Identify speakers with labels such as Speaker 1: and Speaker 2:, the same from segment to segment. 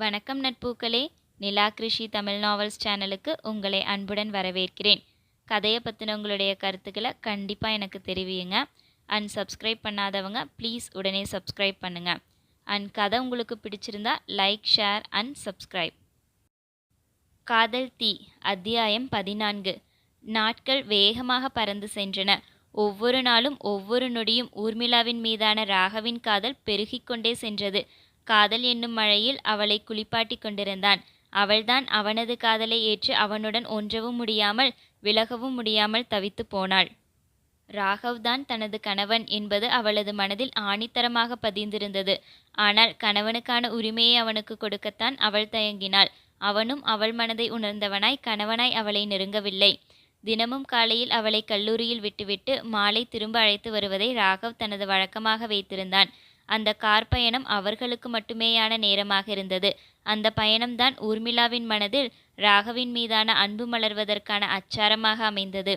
Speaker 1: வணக்கம் நட்பூக்களே. நிலா கிருஷி தமிழ் நாவல்ஸ் சேனலுக்கு உங்களை அன்புடன் வரவேற்கிறேன். கதையை பற்றின உங்களுடைய கருத்துக்களை கண்டிப்பாக எனக்கு தெரிவியுங்க. அண்ட் சப்ஸ்கிரைப் பண்ணாதவங்க ப்ளீஸ் உடனே சப்ஸ்கிரைப் பண்ணுங்கள் அண்ட் கதை உங்களுக்கு பிடிச்சிருந்தா லைக் ஷேர் அண்ட் சப்ஸ்கிரைப் காதல் தீ அத்தியாயம் பதினான்கு. நாட்கள் வேகமாக பறந்து சென்றன. ஒவ்வொரு நாளும் ஒவ்வொரு நொடியும் ஊர்மிளாவின் மீதான ராகவின் காதல் பெருகிக்கொண்டே சென்றது. காதல் என்னும் மழையில் அவளை குளிப்பாட்டி கொண்டிருந்தான். அவள்தான் அவனது காதலை ஏற்று அவனுடன் ஒன்றவும் முடியாமல் விலகவும் முடியாமல் தவித்து போனாள். ராகவ் தான் தனது கணவன் என்பது அவளது மனதில் ஆணித்தரமாக பதிந்திருந்தது. ஆனால் கணவனுக்கான உரிமையை அவனுக்கு கொடுக்கத்தான் அவள் தயங்கினாள். அவனும் அவள் மனதை உணர்ந்தவனாய் கணவனாய் அவளை நெருங்கவில்லை. தினமும் காலையில் அவளை கல்லூரியில் விட்டுவிட்டு மாலை திரும்ப அழைத்து வருவதை ராகவ் தனது வழக்கமாக வைத்திருந்தான். அந்த கார் பயணம் அவர்களுக்கு மட்டுமேயான நேரமாக இருந்தது. அந்த பயணம்தான் ஊர்மிளாவின் மனதில் ராகவின் மீதான அன்பு மலர்வதற்கான அச்சாரமாக அமைந்தது.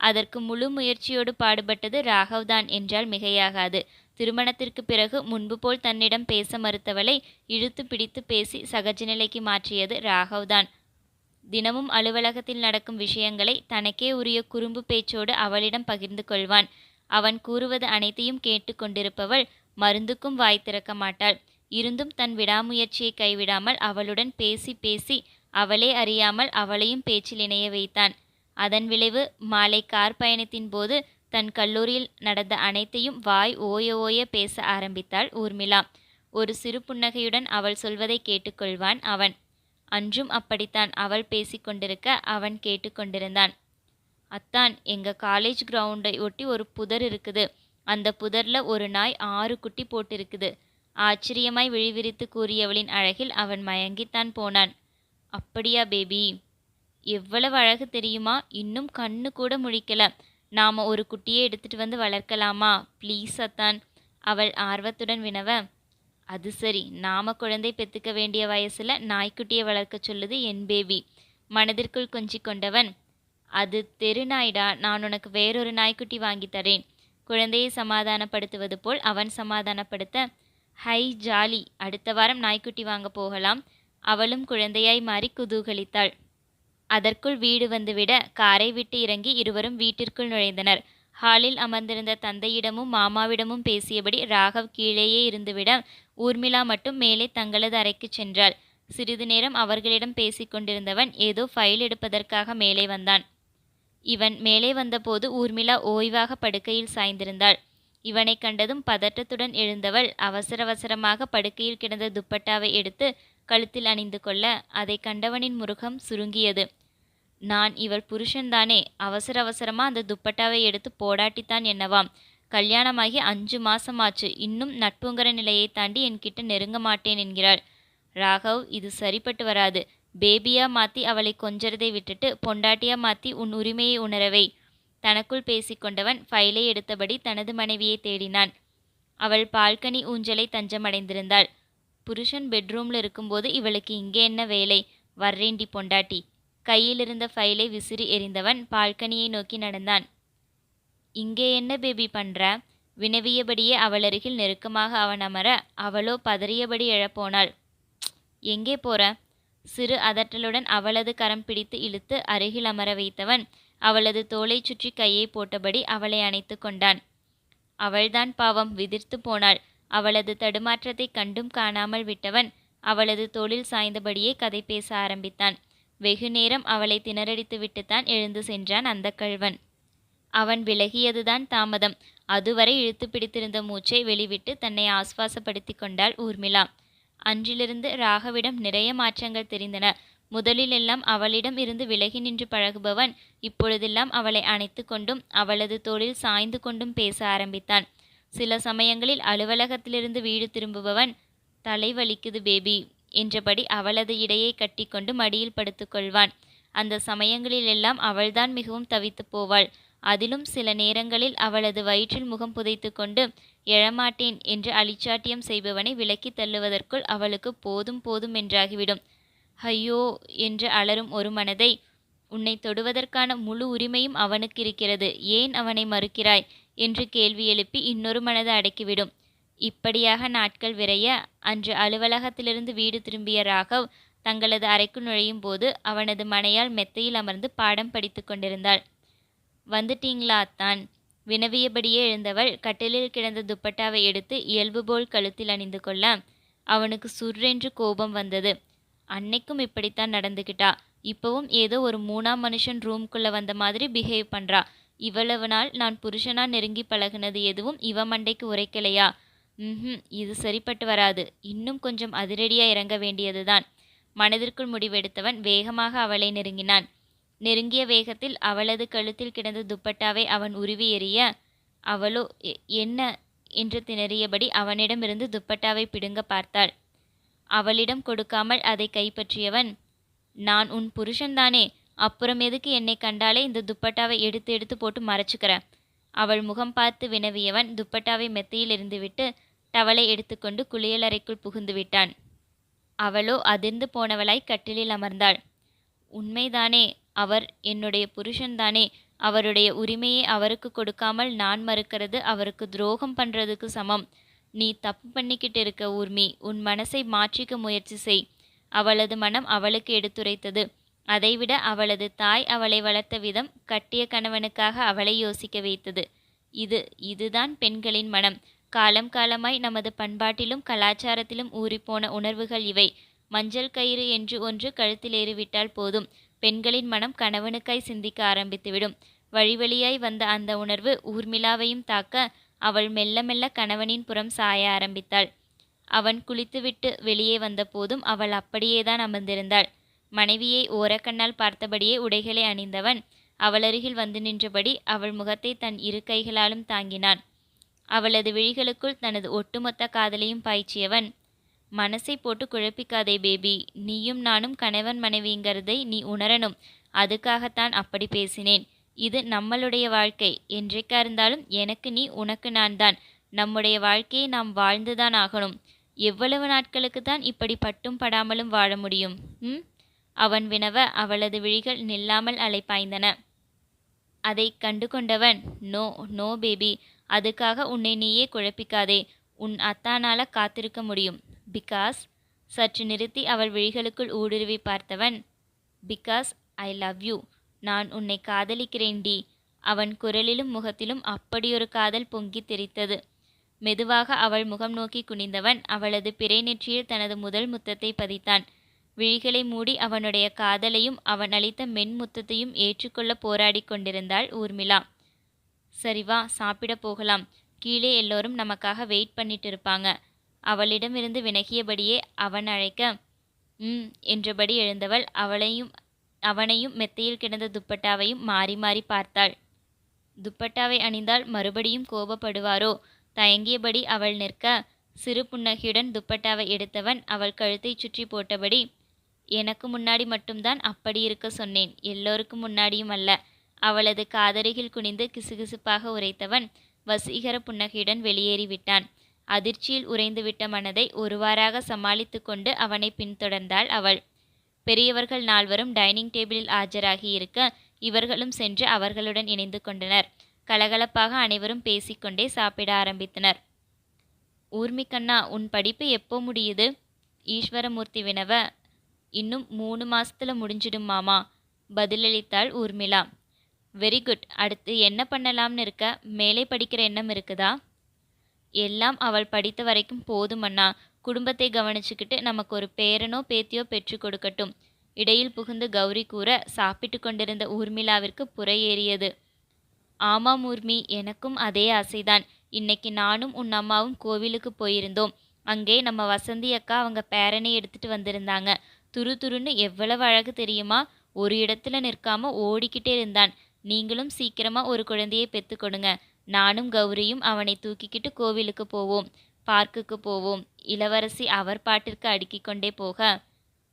Speaker 1: அதற்கு முழு முயற்சியோடு பாடுபட்டது ராகவ்தான் என்றால் மிகையாகாது. திருமணத்திற்கு பிறகு முன்பு போல் தன்னிடம் பேச மறுத்தவளை இழுத்து பிடித்து பேசி சகஜ நிலைக்கு மாற்றியது ராகவ்தான். தினமும் அலுவலகத்தில் நடக்கும் விஷயங்களை தனக்கே உரிய குறும்பு பேச்சோடு அவளிடம் பகிர்ந்து கொள்வான். அவன் கூறுவது அனைத்தையும் கேட்டு கொண்டிருப்பவள் மருந்துக்கும் வாய் திறக்க மாட்டாள். இருந்தும் தன் விடாமுயற்சியை கைவிடாமல் அவளுடன் பேசி பேசி அவளே அறியாமல் அவளையும் பேச்சில் இணைய வைத்தான். அதன் விளைவு மாலை கார் பயணத்தின் போது தன் கல்லூரியில் நடந்த அனைத்தையும் வாய் ஓய ஓய பேச ஆரம்பித்தாள் ஊர்மிளா. ஒரு சிறு புன்னகையுடன் அவள் சொல்வதை கேட்டுக்கொள்வான் அவன். அன்றும் அப்படித்தான் அவள் பேசிக்கொண்டிருக்க அவன் கேட்டுக்கொண்டிருந்தான் அத்தான் எங்க காலேஜ் கிரவுண்டை ஒட்டி ஒரு புதர் இருக்குது. அந்த புதர்ல ஒரு நாய் ஆறு குட்டி போட்டிருக்குது. ஆச்சரியமாய் விழிவிரித்து கூறியவளின் அழகில் அவன் மயங்கித்தான் போனான். அப்படியா பேபி. எவ்வளவு அழகு தெரியுமா? இன்னும் கண்ணு கூட முழிக்கல. நாம ஒரு குட்டியை எடுத்துட்டு வந்து வளர்க்கலாமா? ப்ளீஸ் அத்தான். அவள் ஆர்வத்துடன் வினவ அது சரி. நாம குழந்தை பெத்துக்க வேண்டிய வயசுல நாய்க்குட்டியை வளர்க்க சொல்லுது என் பேபி. மனதிற்குள் கொஞ்சிக் கொண்டவன் அது தெரு நாய்டா. நான் உனக்கு வேறொரு நாய்க்குட்டி வாங்கி தரேன். குழந்தையை சமாதானப்படுத்துவது போல் அவன் சமாதானப்படுத்த ஹை ஜாலி அடுத்த வாரம் நாய்க்குட்டி வாங்க போகலாம். அவளும் குழந்தையாய் மாறி குதூகலித்தாள். அதற்குள் வீடு வந்துவிட காரை விட்டு இறங்கி இருவரும் வீட்டிற்குள் நுழைந்தனர். ஹாலில் அமர்ந்திருந்த தந்தையிடமும் மாமாவிடமும் பேசியபடி ராகவ் கீழேயே இருந்துவிட ஊர்மிளா மட்டும் மேலே தங்களது அறைக்கு சென்றாள். சிறிது நேரம் அவர்களிடம் பேசிக்கொண்டிருந்தவன் ஏதோ ஃபைல் எடுப்பதற்காக மேலே வந்தான். இவன் மேலே வந்தபோது ஊர்மிளா ஓய்வாக படுக்கையில் சாய்ந்திருந்தாள். இவனை கண்டதும் பதட்டத்துடன் எழுந்தவள் அவசர அவசரமாக படுக்கையில் கிடந்த துப்பட்டாவை எடுத்து கழுத்தில் அணிந்து கொள்ள அதை கண்டவனின் முருகம் சுருங்கியது. நான் இவள் புருஷன்தானே அவசர அவசரமா அந்த துப்பட்டாவை எடுத்து போடாட்டித்தான் என்னவாம். கல்யாணமாகி அஞ்சு மாசமாச்சு இன்னும் நட்புங்கிற நிலையை தாண்டி என்கிட்ட நெருங்க மாட்டேன் என்கிறாள். ராகவ் இது சரிப்பட்டு வராது. பேபியா மாத்தி அவளை கொஞ்சறதை விட்டுட்டு பொண்டாட்டியா மாத்தி உன் உரிமையை உணரவை. தனக்குள் பேசிக்கொண்டவன் ஃபைலை எடுத்தபடி தனது மனைவியை தேடினான். அவள் பால்கனி ஊஞ்சலை தஞ்சமடைந்திருந்தாள். புருஷன் பெட்ரூம்ல இருக்கும்போது இவளுக்கு இங்கே என்ன வேலை? வர்றேண்டி பொண்டாட்டி. கையிலிருந்த ஃபைலை விசிறி எறிந்தவன் பால்கனியை நோக்கி நடந்தான். இங்கே என்ன பேபி பண்ற? வினவியபடியே அவள் அருகில் நெருக்கமாக அவன் அமர அவளோ பதறியபடி எழப்போனாள். எங்கே போற? சிறு அதட்டலுடன் அவளது கரம் பிடித்து இழுத்து அருகில் அமர வைத்தவன் அவளது தோலை சுற்றி கையை போட்டபடி அவளை அணைத்து கொண்டான். அவள்தான் பாவம் விதிர்த்து போனாள். அவளது தடுமாற்றத்தை கண்டும் காணாமல் விட்டவன் அவளது தோளில் சாய்ந்தபடியே கதை பேச ஆரம்பித்தான். வெகு நேரம் அவளை திணறடித்து விட்டுத்தான் எழுந்து சென்றான் அந்த கழ்வன் அவன் விலகியதுதான் தாமதம். அதுவரை இழுத்து பிடித்திருந்த மூச்சை வெளிவிட்டு தன்னை ஆஸ்வாசப்படுத்தி கொண்டாள் ஊர்மிளா. அன்றிலிருந்து ராகவிடம் நிறைய மாற்றங்கள் தெரிந்தன. முதலில் எல்லாம் அவளிடம் இருந்து விலகி நின்று பழகுபவன் இப்பொழுதெல்லாம் அவளை அணைத்து கொண்டும் அவளது தோளில் சாய்ந்து கொண்டும் பேச ஆரம்பித்தான். சில சமயங்களில் அலுவலகத்திலிருந்து வீடு திரும்புபவன் தலை வலிக்குது பேபி என்றபடி அவளது இடையை கட்டிக்கொண்டு மடியில் படுத்துக்கொள்வான் அந்த சமயங்களிலெல்லாம் அவள்தான் மிகவும் தவித்து போவாள். அதிலும் சில நேரங்களில் அவளது வயிற்றில் முகம் புதைத்து கொண்டு எழமாட்டேன் என்று அழிச்சாட்டியம் செய்பவனை விலக்கி தள்ளுவதற்குள் அவளுக்கு போதும் போதும் என்றாகிவிடும். ஐயோ! என்று அலரும் ஒரு மனதை உன்னை தொடுவதற்கான முழு உரிமையும் அவனுக்கு இருக்கிறது ஏன் அவனை மறுக்கிறாய்? என்று கேள்வி எழுப்பி இன்னொரு மனதை அடக்கிவிடும். இப்படியாக நாட்கள் விரைய அன்று அலுவலகத்திலிருந்து வீடு திரும்பிய ராகவ் தங்களது அறைக்கு நுழையும் போது அவனது மனையால் மெத்தையில் அமர்ந்து பாடம் படித்து கொண்டிருந்தாள். வந்துட்டீங்களா தான் வினவியபடியே எழுந்தவள் கட்டிலில் கிடந்த துப்பட்டாவை எடுத்து இயல்பு போல் கழுத்தில் அணிந்து கொள்ள அவனுக்கு சுர்ரென்று கோபம் வந்தது. அன்னைக்கும் இப்படித்தான் நடந்துக்கிட்டா இப்பவும் ஏதோ ஒரு மூணாம் மனுஷன் ரூம்குள்ளே வந்த மாதிரி பிஹேவ் பண்ணுறா இவ்வளவு நாள் நான் புருஷனா நெருங்கி பழகுனது எதுவும் இவ மண்டைக்கு உரைக்கலையா? ம் இது சரிப்பட்டு வராது. இன்னும் கொஞ்சம் அதிரடியாக இறங்க வேண்டியதுதான். மனதிற்குள் முடிவெடுத்தவன் வேகமாக அவளை நெருங்கினான். நெருங்கிய வேகத்தில் அவளது கழுத்தில் கிடந்த துப்பட்டாவை அவன் உருவி எறிய அவளோ என்ன? என்று திணறியபடி அவனிடமிருந்து துப்பட்டாவை பிடுங்க பார்த்தாள். அவளிடம் கொடுக்காமல் அதை கைப்பற்றியவன் நான் உன் புருஷன்தானே அப்புறம் எதுக்கு என்னை கண்டாலே இந்த துப்பட்டாவை எடுத்து எடுத்து போட்டு மறைச்சுக்கிற? அவள் முகம் பார்த்து வினவியவன் துப்பட்டாவை மெத்தையில் இருந்துவிட்டு டவலை எடுத்துக்கொண்டு குளியலறைக்குள் புகுந்து விட்டான். அவளோ அதிர்ந்து போனவளாய் கட்டிலில் அமர்ந்தாள். உண்மைதானே அவர் என்னுடைய புருஷன்தானே அவருடைய உரிமையை அவருக்கு கொடுக்காமல் நான் மறுக்கிறது அவருக்கு துரோகம் பண்றதுக்கு சமம். நீ தப்பு பண்ணிக்கிட்டு இருக்க ஊர்மி உன் மனசை மாற்றிக்க முயற்சி செய். அவளது மனம் அவளுக்கு எடுத்துரைத்தது. அதைவிட அவளது தாய் அவளை வளர்த்த விதம் கட்டிய கணவனுக்காக அவளை யோசிக்க வைத்தது. இது இதுதான் பெண்களின் மனம். காலம் காலமாய் நமது பண்பாட்டிலும் கலாச்சாரத்திலும் ஊறிப்போன உணர்வுகள் இவை. மஞ்சள் கயிறு என்று ஒன்று கழுத்தில் ஏறிவிட்டால் போதும். பெண்களின் மனம் கணவனுக்காய் சிந்திக்க ஆரம்பித்துவிடும். வழிவழியாய் வந்த அந்த உணர்வு ஊர்மிளாவையும் தாக்க அவள் மெல்ல மெல்ல கணவனின் புறம் சாய ஆரம்பித்தாள். அவன் குளித்துவிட்டு வெளியே வந்தபோதும் அவள் அப்படியேதான் அமர்ந்திருந்தாள். மனைவியை ஓரக்கண்ணால் பார்த்தபடியே உடைகளை அணிந்தவன் அவளருகில் வந்து நின்றபடி அவள் முகத்தை தன் இரு கைகளாலும் தாங்கினான். அவளது விழிகளுக்குள் தனது ஒட்டுமொத்த காதலையும் பாய்ச்சியவன் மனசை போட்டு குழப்பிக்காதே பேபி. நீயும் நானும் கணவன் மனைவிங்கிறதை நீ உணரணும். அதுக்காகத்தான் அப்படி பேசினேன். இது நம்மளுடைய வாழ்க்கை. என்றைக்கா இருந்தாலும் எனக்கு நீ உனக்கு நான் தான். நம்முடைய வாழ்க்கையை நாம் வாழ்ந்துதான் ஆகணும். எவ்வளவு நாட்களுக்கு தான் இப்படி பட்டும் படாமலும் வாழ முடியும்? ம்? அவன் வினவ அவளது விழிகள் நில்லாமல் அலைப்பாய்ந்தன. அதை கண்டு கொண்டவன் நோ நோ பேபி. அதுக்காக உன்னை நீயே குழப்பிக்காதே. உன் அத்தானால காத்திருக்க முடியும். பிகாஸ் சற்று நிறுத்தி அவள் விழிகளுக்குள் ஊடுருவி பார்த்தவன் பிகாஸ் ஐ லவ் யூ நான் உன்னை காதலிக்கிறேன் டி. அவன் குரலிலும் முகத்திலும் அப்படியொரு காதல் பொங்கி தெரித்தது. மெதுவாக அவள் முகம் நோக்கி குனிந்தவன் அவளது பிறை நெற்றியில் தனது முதல் முத்தத்தை பதித்தான். விழிகளை மூடி அவனுடைய காதலையும் அவன் அளித்த மென் முத்தத்தையும் ஏற்றுக்கொள்ள போராடி கொண்டிருந்தாள் ஊர்மிளா. சரி வா சாப்பிட போகலாம். கீழே எல்லோரும் நமக்காக வெயிட் பண்ணிட்டு இருப்பாங்க. அவளிடமிருந்து வினகியபடியே அவன் அழைக்க ம் என்றபடி எழுந்தவள் அவளையும் அவனையும் மெத்தையில் கிடந்த துப்பட்டாவையும் மாறி மாறி பார்த்தாள். துப்பட்டாவை அணிந்தால் மறுபடியும் கோபப்படுவாரோ? தயங்கியபடி அவள் நிற்க சிறு புன்னகையுடன் துப்பட்டாவை எடுத்தவன் அவள் கழுத்தை சுற்றி போட்டபடி எனக்கு முன்னாடி மட்டும்தான் அப்படி இருக்க சொன்னேன். எல்லோருக்கும் முன்னாடியும் அல்ல. அவளது காதருகில் குனிந்து கிசுகிசுப்பாக உரைத்தவன் வசீகர புன்னகையுடன் வெளியேறிவிட்டான். அதிர்ச்சியில் உறைந்துவிட்ட மனதை ஒருவாறாக சமாளித்து கொண்டு அவனை பின்தொடர்ந்தாள் அவள். பெரியவர்கள் நால்வரும் டைனிங் டேபிளில் ஆஜராகி இருக்க இவர்களும் சென்று அவர்களுடன் இணைந்து கொண்டனர். கலகலப்பாக அனைவரும் பேசிக்கொண்டே சாப்பிட ஆரம்பித்தனர். ஊர்மிக்கண்ணா உன் படிப்பு எப்போ முடியுது? ஈஸ்வரமூர்த்தி வினவ இன்னும் மூணு மாசத்துல முடிஞ்சிடும் மாமா பதிலளித்தாள் ஊர்மிளா. வெரி குட் அடுத்து என்ன பண்ணலாம்னு இருக்க? மேலே படிக்கிற எண்ணம் இருக்குதா? எல்லாம் அவள் படித்த வரைக்கும் போதும் அண்ணா. குடும்பத்தை கவனிச்சுக்கிட்டு நமக்கு ஒரு பேரனோ பேத்தியோ பெற்று கொடுக்கட்டும். இடையில் புகுந்து கௌரி கூற சாப்பிட்டு கொண்டிருந்த ஊர்மிளாவிற்கு புறையேறியது. ஆமாம் ஊர்மி எனக்கும் அதே ஆசைதான். இன்னைக்கு நானும் உன் அம்மாவும் கோவிலுக்கு போயிருந்தோம். அங்கே நம்ம வசந்தி அக்கா அவங்க பேரனை எடுத்துட்டு வந்திருந்தாங்க. துரு துருன்னு எவ்வளவு அழகு தெரியுமா? ஒரு இடத்துல நிற்காம ஓடிக்கிட்டே இருந்தான். நீங்களும் சீக்கிரமா ஒரு குழந்தையை பெத்து கொடுங்க. நானும் கௌரியும் அவனை தூக்கிக்கிட்டு கோவிலுக்கு போவோம் பார்க்குக்கு போவோம். இளவரசி அவர் பாட்டிற்கு அடுக்கிக் கொண்டே போக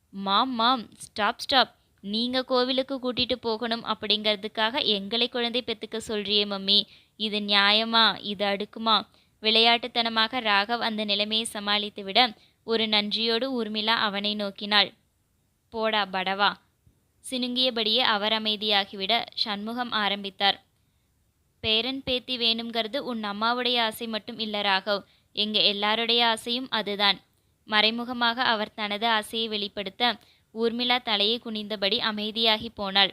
Speaker 1: மாம் மாம் ஸ்டாப் ஸ்டாப். நீங்க கோவிலுக்கு கூட்டிட்டு போகணும் அப்படிங்கிறதுக்காக எங்களை குழந்தை பெத்துக்க சொல்றியே மம்மி. இது நியாயமா? இது அடுக்குமா? விளையாட்டுத்தனமாக ராகவ் அந்த நிலைமையை சமாளித்து விட ஒரு நன்றியோடு ஊர்மிளா அவனை நோக்கினாள். போடா படவா. சினுங்கியபடியே அவர் அமைதியாகிவிட சண்முகம் ஆரம்பித்தார். பேரன் பேத்தி வேணுங்கிறது உன் அம்மாவுடைய ஆசை மட்டும் இல்ல ராகவ். எங்க எல்லாருடைய ஆசையும் அதுதான். மறைமுகமாக அவர் தனது ஆசையை வெளிப்படுத்த ஊர்மிளா தலையை குனிந்தபடி அமைதியாகி போனாள்.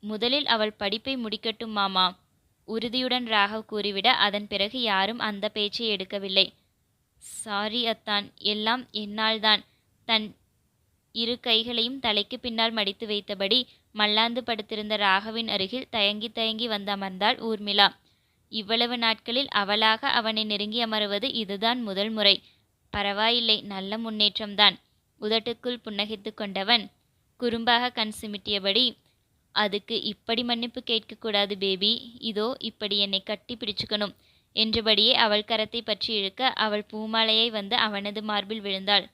Speaker 1: முதலில் அவள் படிப்பை முடிக்கட்டும் மாமா. உறுதியுடன் ராகவ் கூறிவிட அதன் பிறகு யாரும் அந்த பேச்சை எடுக்கவில்லை. சாரி அத்தான். எல்லாம் என்னால்தான். தன் இரு கைகளையும் தலைக்கு பின்னால் மடித்து வைத்தபடி மல்லாந்து படுத்திருந்த ராகவின் அருகில் தயங்கி தயங்கி வந்தமர்ந்தாள் ஊர்மிளா. இவ்வளவு நாட்களில் அவளாக அவனை நெருங்கி அமருவது இதுதான் முதல் முறை. பரவாயில்லை நல்ல முன்னேற்றம்தான். உதட்டுக்குள் புன்னகைத்து கொண்டவன். குறும்பாக கண் சிமிட்டியபடி அதுக்கு இப்படி மன்னிப்பு கேட்கக்கூடாது பேபி. இதோ இப்படி என்னை கட்டி பிடிச்சுக்கணும் என்றபடியே அவள் கரத்தை பற்றி இழுக்க அவள் பூமாலையை வந்து அவனது மார்பில் விழுந்தாள்.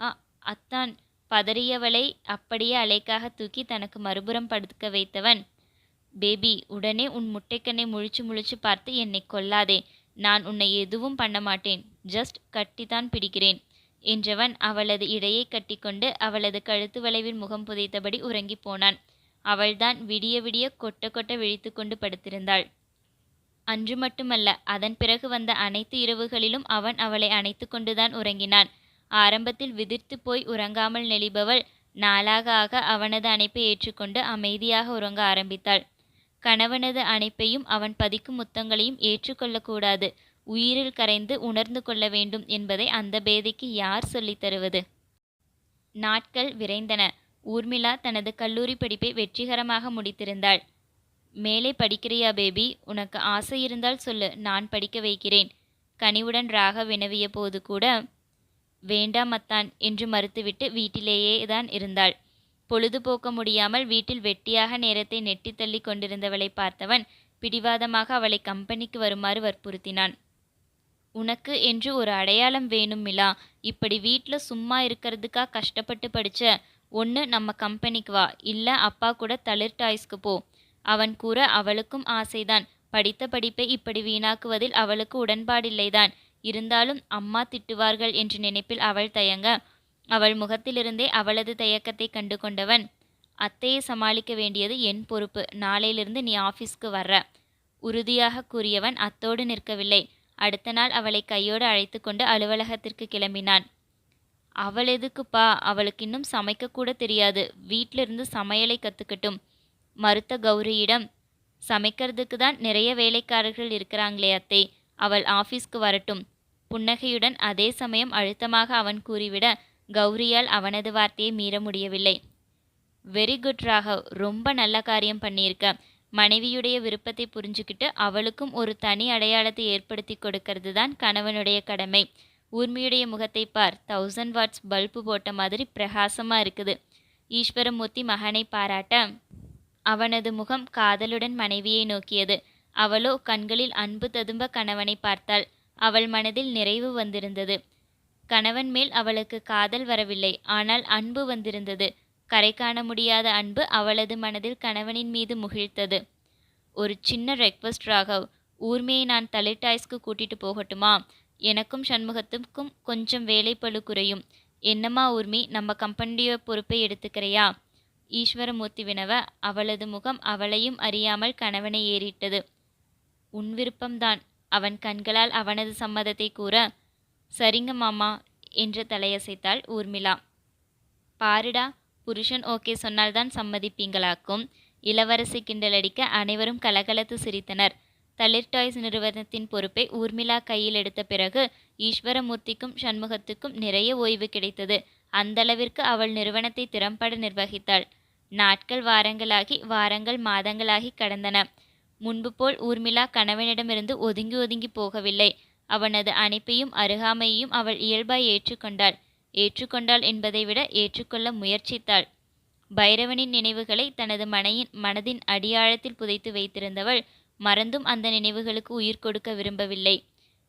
Speaker 1: ஆ அத்தான். பதறியவளை அப்படியே அலைக்காக தூக்கி தனக்கு மறுபுறம் படுக்க வைத்தவன் பேபி உடனே உன் முட்டைக்கண்ணை முழிச்சு முழிச்சு பார்த்து என்னை கொல்லாதே. நான் உன்னை எதுவும் பண்ண மாட்டேன். ஜஸ்ட் கட்டித்தான் பிடிக்கிறேன். என்றவன் அவளது இடையை கட்டிக்கொண்டு அவளது கழுத்து வளைவில் முகம் புதைத்தபடி உறங்கி போனான். அவள்தான் விடிய விடிய கொட்ட கொட்ட விழித்து கொண்டு படுத்திருந்தாள். அன்று மட்டுமல்ல அதன் பிறகு வந்த அனைத்து இரவுகளிலும் அவன் அவளை அணைத்து கொண்டுதான் உறங்கினான். ஆரம்பத்தில் விதிர்த்து போய் உறங்காமல் நெளிபவள் நாளாக ஆக அவனது அணைப்பை ஏற்றுக்கொண்டு அமைதியாக உறங்க ஆரம்பித்தாள். கணவனது அணைப்பையும் அவன் பதிக்கும் முத்தங்களையும் ஏற்றுக்கொள்ளக்கூடாது உயிரில் கரைந்து உணர்ந்து கொள்ள வேண்டும் என்பதை அந்த பேதைக்கு யார் சொல்லித் தருவது? நாட்கள் விரைந்தன. ஊர்மிளா தனது கல்லூரி படிப்பை வெற்றிகரமாக முடித்திருந்தாள். மேலே படிக்கிறியா பேபி? உனக்கு ஆசை இருந்தால் சொல்லு. நான் படிக்க வைக்கிறேன். கனிவுடன் ராக வினவிய போது கூட வேண்டாமத்தான் என்று மறுத்துவிட்டு வீட்டிலேயே தான் இருந்தாள். பொழுதுபோக்க முடியாமல் வீட்டில் வெட்டியாக நேரத்தை நெட்டி தள்ளி கொண்டிருந்தவளை பார்த்தவன் பிடிவாதமாக அவளை கம்பெனிக்கு வருமாறு வற்புறுத்தினான். உனக்கு என்று ஒரு அடையாளம் வேணும் மிலா. இப்படி வீட்டில் சும்மா இருக்கிறதுக்கா கஷ்டப்பட்டு படிச்ச? ஒன்று நம்ம கம்பெனிக்கு வா. இல்லை அப்பா கூட தளிர் டாய்ஸ்க்கு போ. அவன் கூற அவளுக்கும் ஆசைதான். படித்த படிப்பை இப்படி வீணாக்குவதில் அவளுக்கு உடன்பாடில்லைதான். இருந்தாலும் அம்மா திட்டுவார்கள் என்ற நினைப்பில் அவள் தயங்க அவள் முகத்திலிருந்தே அவளது தயக்கத்தை கண்டு கொண்டவன் அத்தையை சமாளிக்க வேண்டியது என் பொறுப்பு. நாளையிலிருந்து நீ ஆஃபீஸ்க்கு வர்ற. உறுதியாக கூறியவன் அத்தோடு நிற்கவில்லை. அடுத்த நாள் அவளை கையோடு அழைத்து கொண்டு அலுவலகத்திற்கு கிளம்பினான். அவள் எதுக்குப்பா? அவளுக்கு இன்னும் சமைக்கக்கூட தெரியாது. வீட்டிலிருந்து சமையலை கற்றுக்கட்டும் மறுத்த கௌரியிடம் சமைக்கிறதுக்கு தான் நிறைய வேலைக்காரர்கள் இருக்கிறாங்களே அத்தை. அவள் ஆஃபீஸ்க்கு வரட்டும். புன்னகையுடன் அதே சமயம் அழுத்தமாக அவன் கூறிவிட கௌரியால் அவனது வார்த்தையை மீற முடியவில்லை. Very good Raghav. ரொம்ப நல்ல காரியம் பண்ணியிருக்க. மனைவியுடைய விருப்பத்தை புரிஞ்சுக்கிட்டு அவளுக்கும் ஒரு தனி அடையாளத்தை ஏற்படுத்தி கொடுக்கறது தான் கணவனுடைய கடமை. ஊர்மியுடைய முகத்தை பார். தௌசண்ட் வாட்ஸ் பல்பு போட்ட மாதிரி பிரகாசமாக இருக்குது. ஈஸ்வரமூர்த்தி மகனை பாராட்ட அவனது முகம் காதலுடன் மனைவியை நோக்கியது. அவளோ கண்களில் அன்பு ததும்ப கணவனை பார்த்தாள். அவள் மனதில் நிறைவு வந்திருந்தது. கணவன் மேல் அவளுக்கு காதல் வரவில்லை. ஆனால் அன்பு வந்திருந்தது. கரை காண முடியாத அன்பு அவளது மனதில் கணவனின் மீது முகிழ்த்தது. ஒரு சின்ன ரெக்வஸ்ட் ராகவ். ஊர்மையை நான் தலிட்டாய்ஸ்க்கு கூட்டிட்டு போகட்டுமா? எனக்கும் சண்முகத்துக்கும் கொஞ்சம் வேலைப்பழு குறையும். என்னம்மா ஊர்மி நம்ம கம்பெனியோ பொறுப்பை எடுத்துக்கிறையா? ஈஸ்வரமூர்த்தி வினவ. அவளது முகம் அவளையும் அறியாமல் கணவனை ஏறிட்டது. உன் விருப்பம்தான். அவன் கண்களால் அவனது சம்மதத்தை கூற சரிங்க மாமா என்று தலையசைத்தாள் ஊர்மிளா. பாருடா புருஷன் ஓகே சொன்னால்தான் சம்மதிப்பீங்களாக்கும். இளவரசி கிண்டலடிக்க அனைவரும் கலகலத்து சிரித்தனர். தளிர் டாய்ஸ் நிறுவனத்தின் பொறுப்பை ஊர்மிளா கையில் எடுத்த பிறகு ஈஸ்வரமூர்த்திக்கும் சண்முகத்துக்கும் நிறைய ஓய்வு கிடைத்தது. அந்தளவிற்கு அவள் நிறுவனத்தை திறம்பட நிர்வகித்தாள். நாட்கள் வாரங்களாகி வாரங்கள் மாதங்களாகி கடந்தன. முன்பு போல் ஊர்மிளா கணவனிடமிருந்து ஒதுங்கி ஒதுங்கி போகவில்லை. அவனது அணைப்பையும் அருகாமையையும் அவள் இயல்பாய் ஏற்றுக்கொண்டாள். ஏற்றுக்கொண்டாள் என்பதை விட ஏற்றுக்கொள்ள முயற்சித்தாள். பைரவனின் நினைவுகளை தனது மனையின் மனதின் அடியாழத்தில் புதைத்து வைத்திருந்தவள் மறந்தும் அந்த நினைவுகளுக்கு உயிர் கொடுக்க விரும்பவில்லை.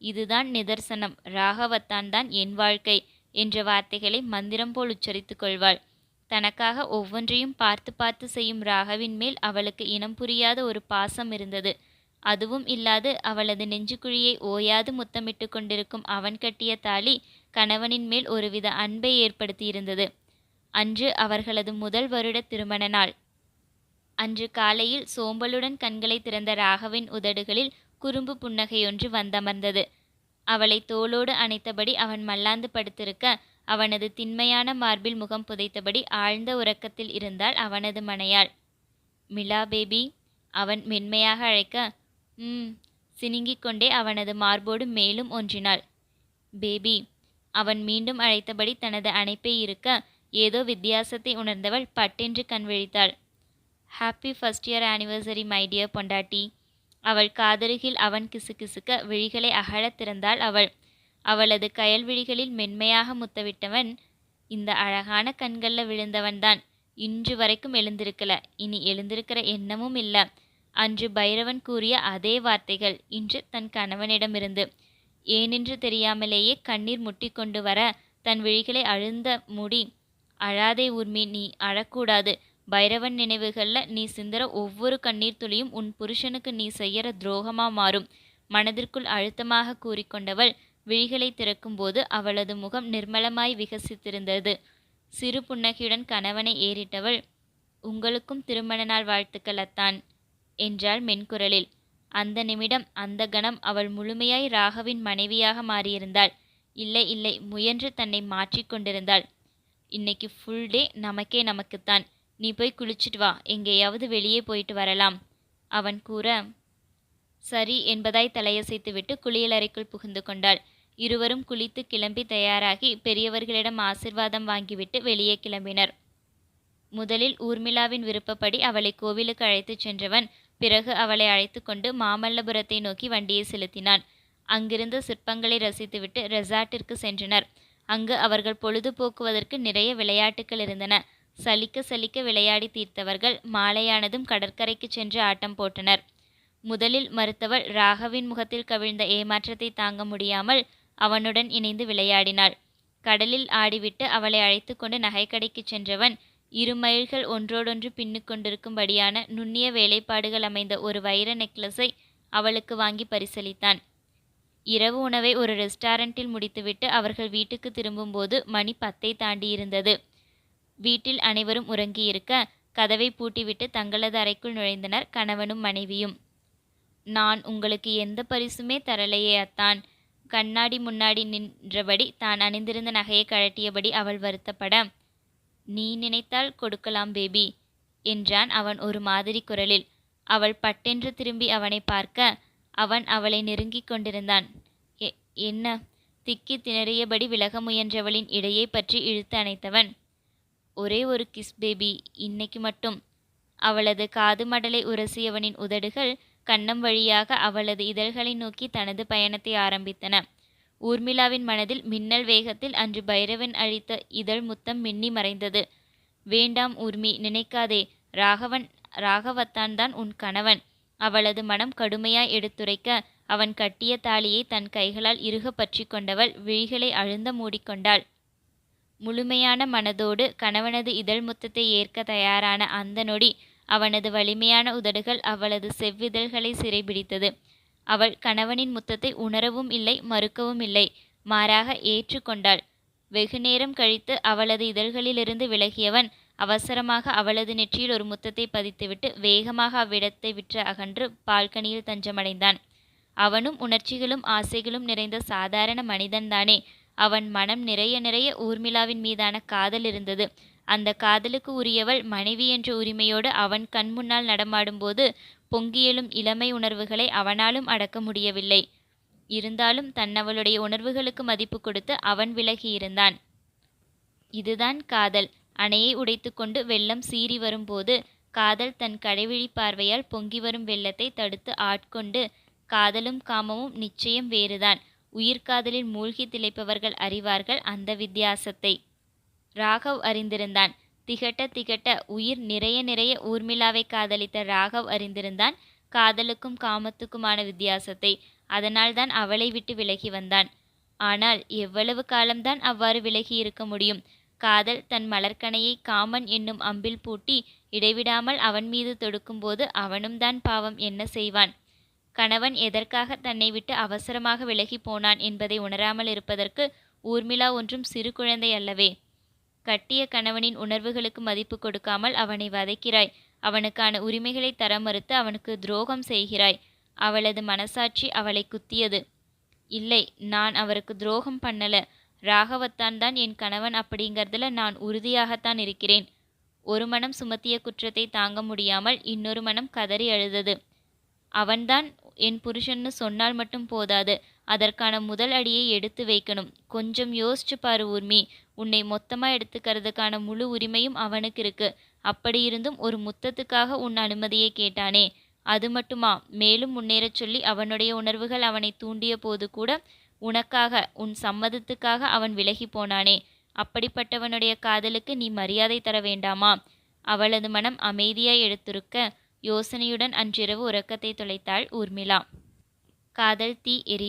Speaker 1: இதுதான் நிதர்சனம். ராகவத்தான் தான் என் வாழ்க்கை என்ற வார்த்தைகளை மந்திரம் போல் உச்சரித்துக் கொள்வாள். தனக்காக ஒவ்வொன்றையும் பார்த்து பார்த்து செய்யும் ராகவின் மேல் அவளுக்கு இனம் புரியாத ஒரு பாசம் இருந்தது. அதுவும் இல்லாது அவளது நெஞ்சுக்குழியை ஓயாது முத்தமிட்டு கொண்டிருக்கும் அவன் கட்டிய தாலி கணவனின் மேல் ஒருவித அன்பை ஏற்படுத்தியிருந்தது. அன்று அவர்களது முதல் வருட திருமண நாள். அன்று காலையில் சோம்பலுடன் கண்களை திறந்த ராகவின் உதடுகளில் குறும்பு புன்னகையொன்று வந்தமர்ந்தது. அவளை தோளோடு அணைத்தபடி அவன் மல்லாந்து படுத்திருக்க அவனது திண்மையான மார்பில் முகம் புதைத்தபடி ஆழ்ந்த உறக்கத்தில் இருந்தாள் அவனது மனையாள். மிலா பேபி அவன் மென்மையாக அழைக்க ம் சினுங்கிக் கொண்டே அவனது மார்போடு மேலும் ஒன்றினாள். பேபி அவன் மீண்டும் அழைத்தபடி தனது அணைப்பை இருக்க ஏதோ வித்தியாசத்தை உணர்ந்தவள் பட்டென்று கண் விழித்தாள். Happy first year anniversary my dear பொண்டாட்டி. அவள் காதருகில் அவன் கிசுகிசுக்க விழிகளை அகழத் திறந்தாள் அவள். அவளது கயல்விழிகளில் மென்மையாக முத்தவிட்டவன் இந்த அழகான கண்களில் விழுந்தவன்தான். இன்று வரைக்கும் எழுந்திருக்கல. இனி எழுந்திருக்கிற எண்ணமும் இல்லை. அன்று பைரவன் கூறிய அதே வார்த்தைகள் இன்று தன் கணவனிடமிருந்து. ஏனென்று தெரியாமலேயே கண்ணீர் முட்டி கொண்டு வர தன் விழிகளை அழுந்த மூடி அழாதே உர்மி நீ அழக்கூடாது. பைரவன் நினைவுகளில் நீ சிந்தற ஒவ்வொரு கண்ணீர் துளியும் உன் புருஷனுக்கு நீ செய்யற துரோகமா மாறும். மனதிற்குள் அழுத்தமாக கூறிக்கொண்டவள் விழிகளை திறக்கும்போது அவளது முகம் நிர்மலமாய் விகசித்திருந்தது. சிறு புன்னகையுடன் கணவனை ஏறிட்டவள் உங்களுக்கும் திருமண நாள் வாழ்த்துக்கள் அத்தான் என்றாள் மென்குரலில். அந்த நிமிடம் அந்த கணம் அவள் முழுமையாய் ராகவின் மனைவியாக மாறியிருந்தாள். இல்லை இல்லை முயன்று தன்னை மாற்றிக்கொண்டிருந்தாள் இன்னைக்கு ஃபுல் டே நமக்கே நமக்குத்தான். நீ போய் குளிச்சுட்டு வா எங்கேயாவது வெளியே போயிட்டு வரலாம். அவன் கூற சரி என்பதாய் தலையசைத்துவிட்டு குளியலறைக்குள் புகுந்து கொண்டாள். இருவரும் குளித்து கிளம்பி தயாராகி பெரியவர்களிடம் ஆசிர்வாதம் வாங்கிவிட்டு வெளியே கிளம்பினர். முதலில் ஊர்மிளாவின் விருப்பப்படி அவளை கோவிலுக்கு அழைத்துச் சென்றவன் பிறகு அவளை அழைத்து கொண்டு மாமல்லபுரத்தை நோக்கி வண்டியை செலுத்தினான். அங்கிருந்த சிற்பங்களை ரசித்துவிட்டு ரெசார்ட்டிற்கு சென்றனர். அங்கு அவர்கள் பொழுதுபோக்குவதற்கு நிறைய விளையாட்டுகள் இருந்தன. சலிக்க சலிக்க விளையாடி தீர்த்தவர்கள் மாலையானதும் கடற்கரைக்கு சென்று ஆட்டம் போட்டனர். முதலில் மறுத்தவள் ராகவின் முகத்தில் கவிழ்ந்த ஏமாற்றத்தை தாங்க முடியாமல் அவனுடன் இணைந்து விளையாடினாள். கடலில் ஆடிவிட்டு அவளை அழைத்து கொண்டு நகைக்கடைக்கு சென்றவன் இரு மைல்கள் ஒன்றோடொன்று பின்னு கொண்டிருக்கும்படியான நுண்ணிய வேலைப்பாடுகள் அமைந்த ஒரு வைர நெக்லஸை அவளுக்கு வாங்கி பரிசளித்தான். இரவு உணவை ஒரு ரெஸ்டாரண்டில் முடித்துவிட்டு அவர்கள் வீட்டுக்கு திரும்பும்போது மணி பத்தை தாண்டியிருந்தது. வீட்டில் அனைவரும் உறங்கியிருக்க கதவை பூட்டிவிட்டு தங்களது அறைக்குள் நுழைந்தனர் கணவனும் மனைவியும். நான் உங்களுக்கு எந்த பரிசுமே தரலையே அத்தான். கண்ணாடி முன்னாடி நின்றபடி தான் அணிந்திருந்த நகையை கழட்டியபடி அவள் வருத்தப்பட நீ நினைத்தால் கொடுக்கலாம் பேபி என்றான் அவன் ஒரு மாதிரி குரலில். அவள் பட்டென்று திரும்பி அவனை பார்க்க அவன் அவளை நெருங்கிக் கொண்டிருந்தான். என்ன? திக்கி திணறியபடி விலக முயன்றவளின் இடையை பற்றி இழுத்து அணைத்தவன். ஒரே ஒரு கிஸ் பேபி இன்னைக்கு மட்டும். அவளது காது மடலை உரசியவனின் உதடுகள் கன்னம் வழியாக அவளது இதழ்களை நோக்கி தனது பயணத்தை ஆரம்பித்தன. ஊர்மிளாவின் மனதில் மின்னல் வேகத்தில் அன்று பைரவன் அழித்த இதழ் முத்தம் மின்னி மறைந்தது. வேண்டாம் ஊர்மி நினைக்காதே. ராகவன் ராகவத்தான் தான் உன் கணவன். அவளது மனம் கடுமையாய் எடுத்துரைக்க அவன் கட்டிய தாலியை தன் கைகளால் இறுக பற்றி கொண்டவள் விழிகளை அழுந்த மூடிக்கொண்டாள். முழுமையான மனதோடு கணவனது இதழ் முத்தத்தை ஏற்க தயாரான அந்த நொடி அவனது வலிமையான உதடுகள் அவளது செவ்விதழ்களை சிறைபிடித்தது. அவள் கணவனின் முத்தத்தை உணரவும் இல்லை மறுக்கவும் இல்லை. மாறாக ஏற்றுக்கொண்டாள் வெகுநேரம் கழித்து அவளது இதழ்களிலிருந்து விலகியவன் அவசரமாக அவளது நெற்றியில் ஒரு முத்தத்தை பதித்துவிட்டு வேகமாக அவ்விடத்தை விற்று அகன்று பால்கனியில் தஞ்சமடைந்தான். அவனும் உணர்ச்சிகளும் ஆசைகளும் நிறைந்த சாதாரண மனிதன்தானே. அவன் மனம் நிறைய நிறைய ஊர்மிளாவின் மீதான காதல் இருந்தது. அந்த காதலுக்கு உரியவள் மனைவி என்ற உரிமையோடு அவன் கண் முன்னால் நடமாடும்போது பொங்கியலும் இளமை உணர்வுகளை அவனாலும் அடக்க முடியவில்லை. இருந்தாலும் தன்னவளுடைய உணர்வுகளுக்கு மதிப்பு கொடுத்து அவன் விலகி இருந்தான் இதுதான் காதல். அணையை உடைத்துக்கொண்டு வெள்ளம் சீறி வரும்போது காதல் தன் கடைவிழி பார்வையால் பொங்கி வரும் வெள்ளத்தை தடுத்து ஆட்கொண்டு காதலும் காமமும் நிச்சயம் வேறுதான். உயிர்காதலில் மூழ்கி திளைப்பவர்கள் அறிவார்கள் அந்த வித்தியாசத்தை. ராகவ் அறிந்திருந்தான். திகட்ட திகட்ட உயிர் நிறைய நிறைய ஊர்மிளாவை காதலித்த ராகவ் அறிந்திருந்தான் காதலுக்கும் காமத்துக்குமான வித்தியாசத்தை. அதனால்தான் அவளை விட்டு விலகி வந்தான். ஆனால் எவ்வளவு காலம்தான் அவ்வாறு விலகி இருக்க முடியும்? காதல் தன் மலர்கனையை காமன் என்னும் அம்பில் பூட்டி இடைவிடாமல் அவன் மீது தொடுக்கும்போது அவனும் தான் பாவம் என்ன செய்வான்? கணவன் எதற்காக தன்னை விட்டு அவசரமாக விலகி போனான் என்பதை உணராமல் இருப்பதற்கு ஊர்மிளா ஒன்றும் சிறு குழந்தை அல்லவே. கட்டிய கணவனின் உணர்வுகளுக்கு மதிப்பு கொடுக்காமல் அவனை வதைக்கிறாய். அவனுக்கான உரிமைகளை தர மறுத்து அவனுக்கு துரோகம் செய்கிறாய். அவளது மனசாட்சி அவளை குத்தியது. இல்லை நான் அவருக்கு துரோகம் பண்ணல. ராகவத்தான் தான் என் கணவன் அப்படிங்கிறதுல நான் உறுதியாகத்தான் இருக்கிறேன். ஒரு மனம் சுமத்திய குற்றத்தை தாங்க முடியாமல் இன்னொரு மனம் கதறி அழுதது. அவன்தான் என் புருஷன்னு சொன்னால் மட்டும் போதாது. அதற்கான முதல் அடியை எடுத்து வைக்கணும். கொஞ்சம் யோசிச்சு பாரு ஊர்மி. உன்னை மொத்தமா எடுத்துக்கிறதுக்கான முழு உரிமையும் அவனுக்கு இருக்கு. அப்படி இருந்தும் ஒரு முத்தத்துக்காக உன் அனுமதியை கேட்டானே. அது மட்டுமா? மேலும் முன்னேறச் சொல்லி அவனுடைய உணர்வுகள் அவனை தூண்டிய போது கூட உனக்காக உன் சம்மதத்துக்காக அவன் விலகி போனானே. அப்படிப்பட்டவனுடைய காதலுக்கு நீ மரியாதை தர வேண்டாமா? அவளது மனம் அமைதியாய் எடுத்திருக்க யோசனையுடன் அன்றிரவு உறக்கத்தை தொலைத்தாள் ஊர்மிளா. காதல் தீ எரி